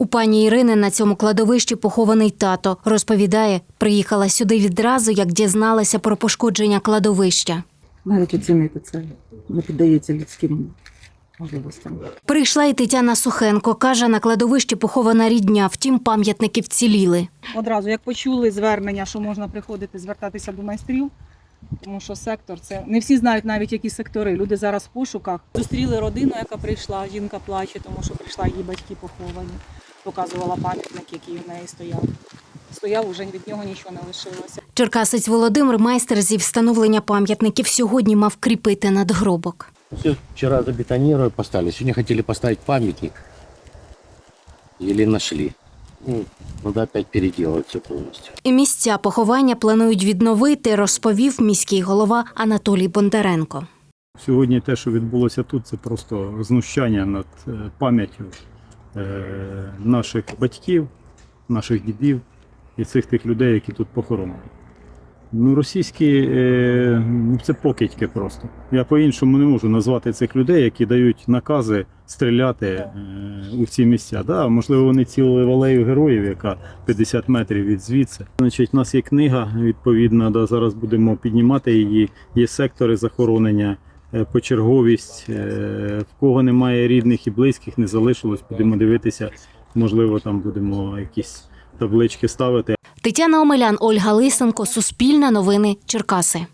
У пані Ірини на цьому кладовищі похований тато. Розповідає, приїхала сюди відразу, як дізналася про пошкодження кладовища. Навіть оцінити це не піддається людським можливостям. Прийшла і Тетяна Сухенко. Каже, на кладовищі похована рідня, втім пам'ятники вціліли. Одразу, як почули звернення, що можна приходити звертатися до майстрів, тому що сектор це не всі знають навіть які сектори. Люди зараз в пошуках. Зустріли родину, яка прийшла. Жінка плаче, тому що прийшла її батьки поховані. Показувала пам'ятник, який в неї стояв. Стояв, уже від нього нічого не лишилося. Черкасець Володимир, майстер зі встановлення пам'ятників, сьогодні мав кріпити надгробок. Все вчера забетонировали, поставили. Сегодня хотели поставить памятник. Еле нашли. Ну, надо опять все полностью. І місця поховання планують відновити, розповів міський голова Анатолій Бондаренко. Сьогодні те, що відбулося тут, це просто знущання над е, пам'яттю наших батьків, наших дідів і цих тих людей, які тут похоронені. Ну, російські е, ну, це покидьки просто. Я по-іншому не можу назвати цих людей, які дають накази стріляти е, у ці місця. Да, можливо, вони цілили в алею героїв, яка 50 метрів від звідси. Значить, у нас є книга, відповідна, да, зараз будемо піднімати її. Є сектори захоронення, е, почерговість. е, В кого немає рідних і близьких, не залишилось. Будемо дивитися. Можливо, там будемо якісь таблички ставити. Тетяна Омелян, Ольга Лисенко, Суспільне новини, Черкаси.